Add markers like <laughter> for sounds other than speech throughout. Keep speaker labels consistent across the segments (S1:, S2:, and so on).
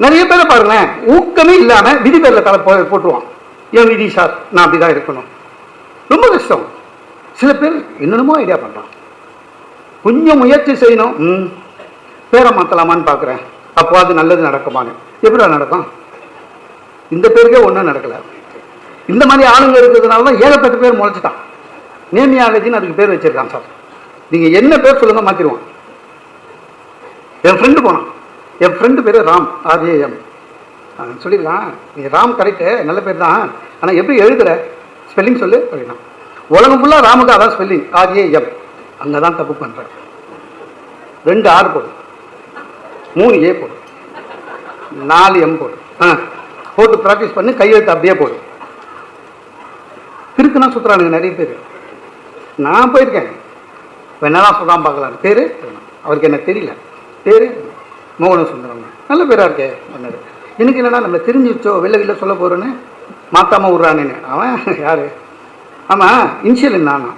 S1: நிறைய பேரை பாருங்களேன் ஊக்கமே இல்லாம விதி பேரில் தலை போட்டுருவான். என் விதி சார்? நான் அப்படிதான் இருக்கணும். ரொம்ப கஷ்டம். சில பேர் என்னென்னமோ ஐடியா பண்றான். கொஞ்சம் முயற்சி செய்யணும். ம். பேரை மாத்தலாமான்னு பார்க்குறேன் அப்போ அது நல்லது நடக்குமான்னு. எப்படி நடக்கும்? இந்த பேருக்கே ஒன்றும் நடக்கல. இந்த மாதிரி ஆளுங்க இருக்கிறதுனால தான் ஏகப்பட்ட பேர் முளைச்சிட்டான். நேமியாலஜின்னு அதுக்கு பேர் வச்சிருக்கான் சார். நீங்க என்ன பேர் சொல்லுங்க மாற்றிடுவான் என் ஃப்ரெண்டு போனான். என் ஃப்ரெண்டு பேர் ராம் ஆர்ஏஎம் சொல்லிடலாம். நீ ராம் கரெக்டு நல்ல பேர் தான். ஆனால் எப்படி எழுதுற? ஸ்பெல்லிங் சொல்லு அப்படின்னா. உலகம் ஃபுல்லாக ராமுக்கு அதான் ஸ்பெல்லிங் ஆர்ஏஎம் அங்கே தான் தப்பு பண்ணுறேன் ரெண்டு ஆறு போடு. மூணு ஏ போடு. நாலு எம் போடு. ஆ போட்டு ப்ராக்டிஸ் பண்ணி கையெழுத்து அப்படியே போடு. திருக்குனா சுற்றுறானுங்க நிறைய பேர். நான் போயிருக்கேன். இப்போ என்னதான் சொல்கிறான் பார்க்கலாம். பேர்? அவருக்கு என்ன தெரியல. பேர்? மோகன சுந்தரம். நல்ல பேராக இருக்கே பண்ணார் எனக்கு என்னன்னா நம்ம தெரிஞ்சு வச்சோ வெளில வெளில சொல்ல போகிறேன்னு மாத்தாம விட்றானேன்னு அவன் யார்? ஆமாம் இனிஷியல் நானா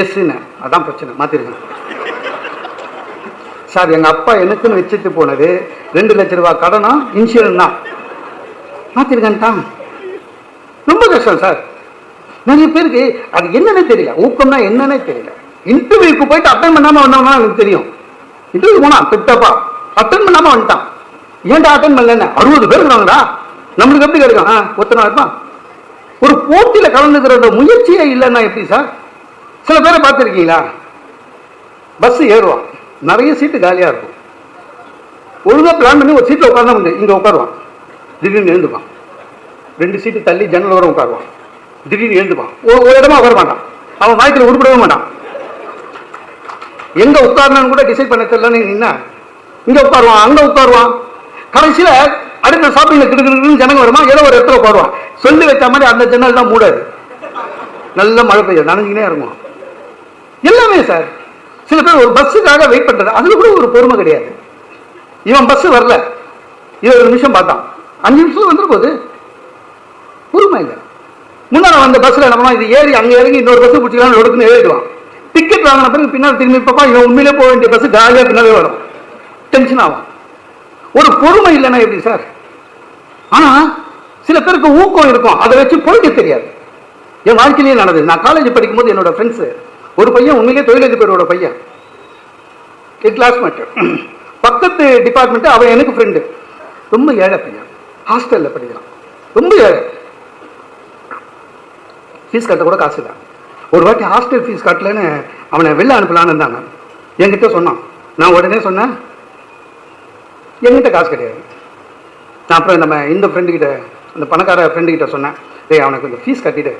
S1: எஸ்ன்னு அதான் பிரச்சனை. மாற்றிருக்கேன் சார் எங்கள் அப்பா எனக்குன்னு வச்சுட்டு போனது ரெண்டு லட்ச ரூபா கடனும் இன்சூரன்ஸ் தான் மாற்றிருக்கேன்ட்டான் ரொம்ப கஷ்டம் சார் நிறைய பேருக்கு அது என்னன்னே தெரியல. ஊக்கம்னா என்னன்னே தெரியல. இன்டர்வியூக்கு போயிட்டு அட்டன் பண்ணாம வந்தோம்னா எனக்கு தெரியும். இன்டர்வியூ போனா திட்டப்பா அட்டன் பண்ணாம வந்துட்டான். ஏன்டா அட்டன் பண்ணல அறுபது பேர் இருக்கிறாங்கடா நம்மளுக்கு எப்படி கிடைக்கும்? ஆ ஒருத்தனா இருப்பான். ஒரு போட்டியில கலந்துக்கிற முயற்சியே இல்லைன்னா எப்படி சார்? சில பேரை பார்த்துருக்கீங்களா? பஸ் ஏறுவான். நிறைய சீட்டு காலியா இருக்கும். ஒழுங்காக பிளான் பண்ணி ஒரு சீட்டில் உட்கார்ந்தா வந்து இங்க உட்காருவான். திடீர்னு எழுந்துப்பான். ரெண்டு சீட்டு தள்ளி ஜன்னல் வர உட்காருவான். திடீர்னு எழுந்துப்பான். ஒரு ஒரு இடமா உட்கார மாட்டான். அவன் வாய்க்கில் உருப்பிடவே மாட்டான். எங்க உட்காரணும்னு கூட டிசைட் பண்ண தெரியலன்னு என்ன? இங்க உட்காருவான் அங்க உட்காருவான். கடைசியில அடுத்த ஷாப்பிங்ல கிடுக்கிடுன்னு ஜனங்க வருமா? ஏதோ ஒரு இடத்துல உட்காருவான். சொல்லி வைத்த மாதிரி அந்த ஜன்னல் தான் மூடாது. நல்ல மழை பெய்யும் நனைஞ்சுனே இறங்குவோம் எல்லாமே சார் சில பேர் ஒரு பஸ்ஸுக்காக வெயிட் பண்றது அதுல கூட ஒரு பொறுமை கிடையாது. இவன் பஸ் வரல. இருபது நிமிஷம் பார்த்தான். அஞ்சு நிமிஷம் வந்துடும் போகுது பொறுமை இல்லை. முன்னாடி வந்த பஸ்ல நம்ம இது ஏறி அங்க இறங்கி இன்னொரு பஸ் பிடிச்சிக்கலாம் ஒடுக்குன்னு ஏறிடுவான். டிக்கெட் வாங்கின பிறகு பின்னாடி திரும்பி பார்ப்பா இவன் உண்மையிலே போக வேண்டிய பஸ் காலியாக பின்னாலே வரும். டென்ஷன் ஆகும். ஒரு பொறுமை இல்லைன்னா எப்படி சார் ஆனால் சில பேருக்கு ஊக்கம் இருக்கும். அதை வச்சு பொழைக்க தெரியாது. என் வாழ்க்கையிலேயே நடந்தது. நான் காலேஜ் படிக்கும்போது என்னோட ஃப்ரெண்ட்ஸு ஒரு பையன் உண்மையிலே தொழிலதிபரோட பையன். என் கிளாஸ்மேட் <clears throat> பக்கத்து டிபார்ட்மெண்ட்டு அவன் எனக்கு ஃப்ரெண்டு ரொம்ப ஏழை பையன். ஹாஸ்டலில் படிக்கிறான். ரொம்ப ஏழை. ஃபீஸ் கட்ட கூட காசு தான் ஒரு வாட்டி ஹாஸ்டல் ஃபீஸ் கட்டலன்னு அவனை வெளில அனுப்பலான்னு இருந்தாங்க. என்கிட்ட சொன்னான். நான் உடனே சொன்னேன் என்கிட்ட காசு கிடையாது. நான் அப்புறம் நம்ம இந்த ஃப்ரெண்டுக்கிட்ட அந்த பணக்கார ஃப்ரெண்டுக்கிட்ட சொன்னேன் டேய் அவனுக்கு கொஞ்சம் ஃபீஸ் கட்டிட்டு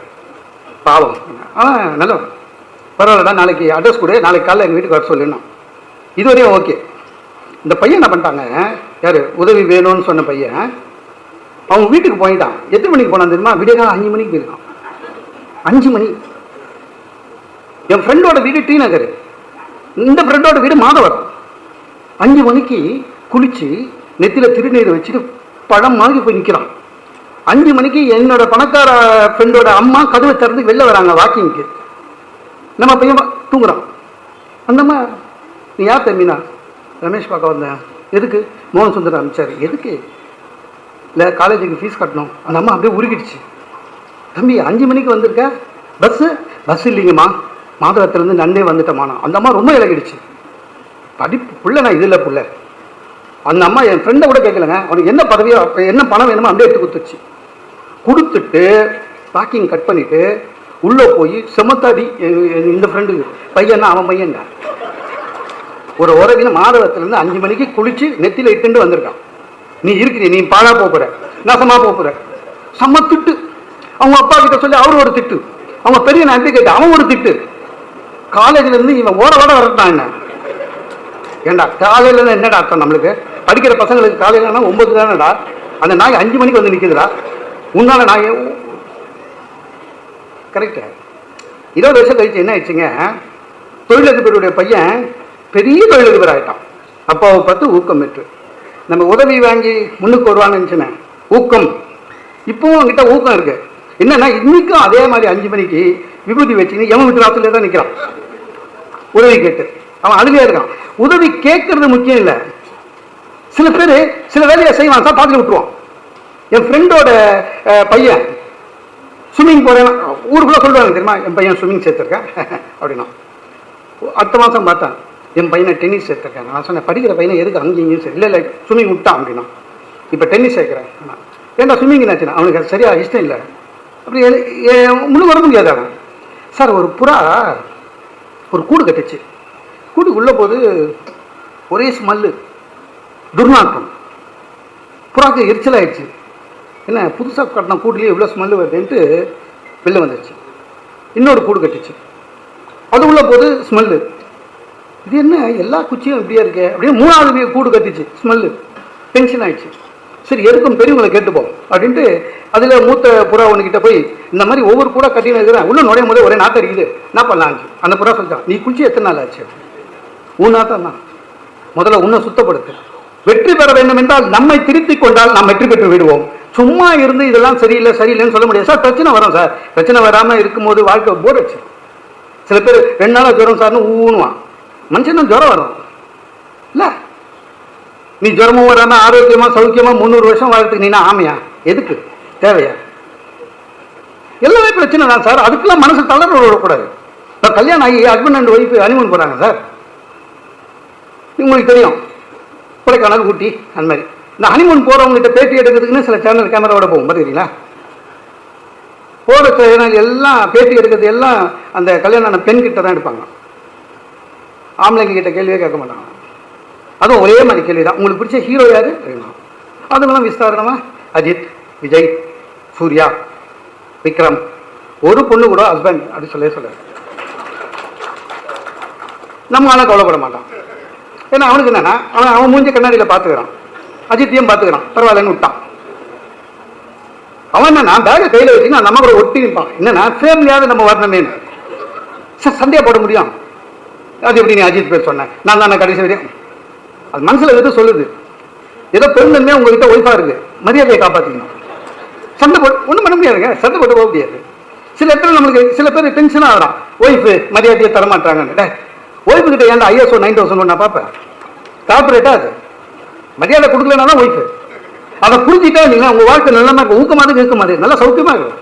S1: பாவம் அவன் நல்லவன். பரவாயில்லடா நாளைக்கு அட்ரஸ் கொடு. நாளைக்கு காலைல எங்கள் வீட்டுக்கு வர சொல்லிடணும். இதுவரையும் ஓகே இந்த பையன் என்ன பண்ணிட்டாங்க யார் உதவி வேணும்னு சொன்ன பையன் அவன் வீட்டுக்கு போயிட்டான். எத்தனை மணிக்கு போனான் தெரியுமா? விடிய காலம் அஞ்சு மணிக்கு போயிருக்கான். அஞ்சு மணி. என் ஃப்ரெண்டோட வீடு டி நகர். இந்த ஃப்ரெண்டோட வீடு மாதவரம். அஞ்சு மணிக்கு குளிச்சு நெத்தியில் திருநீர் வச்சுட்டு பழம் மாதிரி போய் நிற்கிறான் அஞ்சு மணிக்கு என்னோட பணக்கார ஃப்ரெண்டோட அம்மா கதவை திறந்து வெளில வராங்க வாக்கிங்க்கு நம்ம பையன் தூங்குறான். அந்தம்மா நீ யார் தம்பினா ரமேஷ் பார்க்க வந்தேன். எதுக்கு? மோகன் சுந்தரம் அமைச்சார் எதுக்கு? இல்லை காலேஜுக்கு ஃபீஸ் கட்டணும். அந்த அம்மா அப்படியே உருகிடுச்சு. தம்பி அஞ்சு மணிக்கு வந்திருக்க? பஸ்ஸு. பஸ் இல்லைங்கம்மா. மாதவத்திலேருந்து நன்னே வந்துட்டமானா? அந்த அம்மா ரொம்ப இலகிடுச்சு. படிப்பு புள்ள நான் இதில் பிள்ளை. அந்த அம்மா என் ஃப்ரெண்டை கூட கேட்கலங்க அவனுக்கு என்ன பதவியோ அப்போ என்ன பணம் வேணுமோ அப்படியே எடுத்து கொடுத்துச்சு கொடுத்துட்டு பேக்கிங் கட் பண்ணிவிட்டு உள்ளே போய் செமத்தாடி இந்த ஃப்ரெண்டு பையன்னா அவன் பையன்டா. ஒரு உறவின மாதவத்திலேருந்து அஞ்சு மணிக்கு குளிச்சு நெத்தியில் இட்டுண்டு வந்திருக்கான். நீ இருக்கிறீ நீ பாழா போக நசமாக போகிற போக செம்ம திட்டு. அவங்க அப்பா கிட்ட சொல்லி அவர் ஒரு திட்டு. அவங்க பெரிய நன்றி கேட்டு அவன் ஒரு திட்டு. காலேஜில் இருந்து இவன் ஓட ஓட வரட்டான் என்ன ஏண்டா காலையில் இருந்து என்னடா அர்த்தம் நம்மளுக்கு? படிக்கிற பசங்களுக்கு காலையிலனா ஒன்பது தானடா? அந்த நாய் அஞ்சு மணிக்கு வந்து நிற்குதுடா உன்னால நாய் கரெக்டு இருபது வருஷம் கழிச்சு என்ன ஆயிடுச்சுங்க? தொழிலதிபருடைய பையன் பெரிய தொழிலதிபர் ஆயிட்டான். அப்பாவை பார்த்து ஊக்கம் பெற்று. நம்ம உதவி வாங்கி முன்னுக்கு வருவான்னு நினச்சினேன் ஊக்கம். இப்போவும் அவங்ககிட்ட ஊக்கம் இருக்கு. என்னன்னா இன்னைக்கும் அதே மாதிரி அஞ்சு மணிக்கு விபூதி வச்சுன்னு எவன் வீட்டு தான் நிற்கிறான் உதவி கேட்டு. அவன் அழுகையா இருக்கான். உதவி கேட்கறது முக்கியம் இல்லை. சில பேர் சில வேலையை செய்வான் தான் பார்த்துட்டு விட்டுருவான். என் ஃப்ரெண்டோட பையன் ஸ்விம்மிங் போகிறேன் ஊருக்குள்ளே சொல்லுவாங்க தெரியுமா? என் பையன் ஸ்விம்மிங் சேர்த்துருக்கேன். <laughs> அப்படின்னா. அடுத்த மாதம் பார்த்தேன். என் பையனை டென்னிஸ் சேர்த்துருக்கேன். நான் சொன்னேன் படிக்கிற பையனை எதுக்கு அங்கேயும் இங்கேயும் சரி இல்லை இல்லை ஸ்விம்மிங் விட்டான் அப்படின்னா. இப்போ டென்னிஸ் சேர்க்குறேன். ஏன்டா ஸ்விம்மிங் என்னாச்சுன்னா அவனுக்கு சரியாக இஷ்டம் இல்லை. அப்படி எ- முழு வர முடியாது சார் ஒரு புறா ஒரு கூடு கட்டுச்சு. கூடு உள்ள போது ஒரே ஸ்மெல்லு துர்நாற்றம். புறாக்கு எரிச்சல் ஆயிடுச்சு. என்ன புதுசாக கட்டின கூட்டுலேயே இவ்வளோ ஸ்மெல்லு வருதுன்ட்டு வெளில வந்துடுச்சு இன்னொரு கூடு கட்டுச்சு. அது உள்ள போது ஸ்மெல்லு இது என்ன எல்லா குச்சியும் இப்படியே இருக்கே? அப்படியே மூணாவது கூடு கட்டிச்சு ஸ்மெல்லு டென்ஷன் ஆயிடுச்சு. சரி எதுக்கும் பெரியவங்களை கேட்டுப்போம் அப்படின்ட்டு அதில் மூத்த புறா ஒன்றுகிட்ட போய் இந்த மாதிரி ஒவ்வொரு புறா கட்டின்னு இருக்கிறேன். இன்னும் நுழையும் போது ஒரே நாத்தம் இருக்குது. என்ன பண்ணலாம்? அந்த புறா சொல்லிட்டான் நீ குளிச்சு எத்தனை நாள் ஆச்சு? உன் நாட்டம் தான். முதல்ல உன்னை சுத்தப்படுத்து. வெற்றி பெற வேண்டும் என்றால் நம்மை திருத்திக் கொண்டால் நாம் வெற்றி பெற்று விடுவோம். சும்மா இருந்து இதெல்லாம் சரியில்லை சரியில்லைன்னு சொல்ல முடியாது. சார் பிரச்சனை வரும் சார். பிரச்சனை வராமல் இருக்கும்போது வாழ்க்கை போர் சில பேர் ரெண்டு நாளாக ஜுரம் சார்னு ஊனுவான். மனுஷன் ஜுரம் வரும். இல்லை? நீ ஜுரமும் வராமல் ஆரோக்கியமாக சௌக்கியமாக முந்நூறு வருஷம் வாழ்றதுக்கு நீனா ஆமையா? எதுக்கு? தேவையா? எல்லாமே பிரச்சனை தான் சார். அதுக்கெல்லாம் மனசு தளர்வு விடக்கூடாது. இப்போ கல்யாணம் ஆகி ஹஸ்பண்ட் அண்ட் ஒய்ஃப் ஹனிமூன் போகிறாங்க சார். உங்களுக்கு தெரியும். கொடைக்கானல் ஊட்டி அந்த மாதிரி. இந்த ஹனிமூன் போறவங்ககிட்ட பேட்டி எடுக்கிறதுக்குன்னு சில சேனல் கேமராவோட போகும். பார்த்துக்கிறீங்களா? போகிற சேனல் எல்லாம் பேட்டி எடுக்கிறது எல்லாம் அந்த கல்யாணம் பெண்கிட்ட தான் எடுப்பாங்க. ஆம்பளைங்க கிட்ட கேள்வியே கேட்க மாட்டாங்க. அதுவும் ஒரே மாதிரி கேள்வி தான் உங்களுக்கு பிடிச்ச ஹீரோ யார்? அப்படின்னா விஸ்தாரணமாக விஸ்தாரணமா? அஜித் விஜய். சூர்யா விக்ரம் ஒரு பொண்ணு கூட ஹஸ்பண்ட் அப்படி சொல்லவே சொல்ல நம்ம ஆனால் கவலைப்பட மாட்டான். ஏன்னா அவனுக்கு என்னன்னா அவன் அவன் மூஞ்சி கண்ணாடியில் பார்த்துக்கிறான். அஜித்தையும் பார்த்துக்கிறான். பரவாயில்லன்னு விட்டான். அவன் என்னன்னா பேகை கையில் வச்சுன்னா நம்ம கூட ஒட்டி நிற்பான். என்னன்னா ஃபேமிலியாவது நம்ம வரணுமே சார் போட முடியும். அது எப்படி நீ அஜித் பேர் சொன்னேன் நான் தானே கடைசி வரையும். அது மனசில் எது சொல்லுது? ஏதோ பெருந்தன்மையாக உங்ககிட்ட ஒய்ஃபாக இருக்கு. மரியாதையை காப்பாற்றிக்கணும் சண்டை போட்டு ஒன்றும் பண்ண முடியாதுங்க. சண்டை போட்டு போக முடியாது. சில இடத்துல நம்மளுக்கு சில பேர் டென்ஷன் ஆகிறான் ஒய்ஃபு மரியாதையை தரமாட்டாங்கன்னு. ஒய்ஃபு கிட்ட ஏன்டா ஐஎஸ்ஓ நைன் தௌசண்ட் நான் பார்ப்பேன் கார்பரேட்டா அது? மரியாதை கொடுக்கலனா தான் ஒய்ஃபு அதை புரிஞ்சுட்டா நீங்கள் உங்கள் வாழ்க்கை நல்லமா இருக்கும். ஊக்கமாக இருக்க மாதிரி நல்லா சௌக்கியமாக இருக்கும்.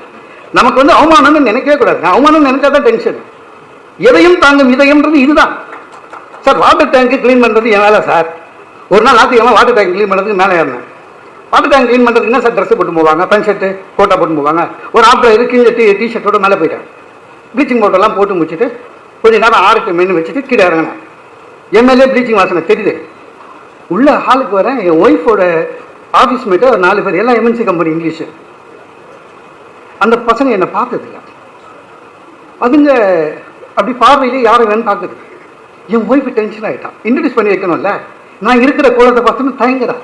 S1: நமக்கு வந்து அவமானம்னு நினைக்கவே கூடாது. அவமானம் நினைச்சா தான் டென்ஷன் எதையும் தாங்கும் இதயம்ன்றது இதுதான். சார் வாட்டர் டேங்க்கு க்ளீன் பண்ணுறது என் வேலை சார். ஒரு நாள் ஞாயிற்றுக்கிழமை வாட்டர் டேங்க் க்ளீன் பண்ணுறதுக்கு மேலே ஏறினேன் வாட்டர் டேங்க் க்ளீன் பண்ணுறதுக்கு என்ன சார் ட்ரெஸ் போட்டு போவாங்க? பேண்ட் ஷர்ட்டு கோட்டா போட்டு போவாங்க? ஒரு ஆஃப்டர் இருக்கு டி டிஷர்ட்டோட மேலே போயிட்டேன் ப்ளீச்சிங் பவுடர்லாம் போட்டு முடிச்சுட்டு கொஞ்ச நேரம் ஆறுக்கு மென்னு வச்சுட்டு கீழே இறங்கினேன் எம்எல்ஏ ப்ளீச்சிங் வாசனை தெரியுது. உள்ள ஹாலுக்கு வரேன் என் ஒய்ஃபோட ஆஃபீஸ் மேட்டு ஒரு நாலு பேர் எல்லாம் எம்என்சி கம்பெனி இங்கிலீஷு. அந்த பசங்க என்னை பார்த்ததில்ல. அதுங்க அப்படி பார்வையிலே யாரும் வேணும் பார்க்குது என் ஒய்ஃபு டென்ஷன் ஆகிட்டான் இன்ட்ரடியூஸ் பண்ணி வைக்கணும்ல. நான் இருக்கிற கோலத்தை பார்த்துன்னு தயங்குறான்